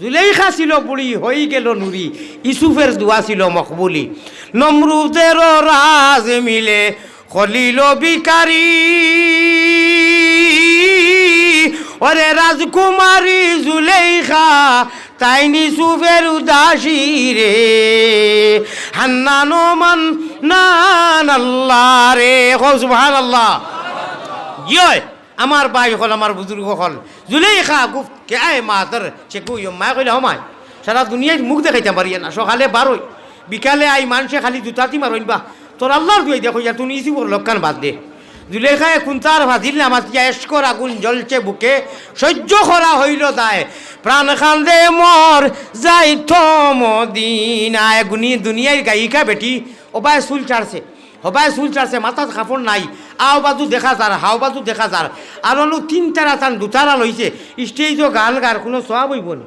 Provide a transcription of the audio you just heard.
জুলেইখা ছিল বুড়ি হয়ে গেল নুরি ইসুফের দোয়া ছিল মকবুলি। নমরুদের রাজ মিলে খলিল বিকারী ওরে রাজকুমারী জুলেইখা তাইনি সুফের উদাসী রে। হান্নানো মান নান আল্লাহ রে। সুবহান আল্লাহ ইয় আমার বাই হল, আমার বুজুর্গ হল। জুলেইখা গুফ কে আয় মাতর সে কুই মা কইলে হমায় সারা দুনিয়ায় মুখ দেখাইতে পারি না, সকালে বারোই। বিকালে আই মানুষে খালি জুতাতি মারইন বা। তোর আল্লাহর দুই দেখো যা তুমি ইসি লক্ষণ বাদ দে। জুলেখায় কুন্তার ভাজিল নামাজ এসকর আগুন জ্বলছে বুকে। সহ্য করা হইল তাই। প্রাণ খান্দে মর, যাই মদিনায়। গুনি দুনিয়ায় গায়িকা বেটি ওবায় চুল চাড়ছে। হবায় চুল চাড়ছে, মাথাত কাপড় নাই। আও বাজু দেখা যার হাও বাজু দেখা যার আর তিন তারা দুটার দুতারা লইছে স্টেজও গান গার কোনো সব হইব নি?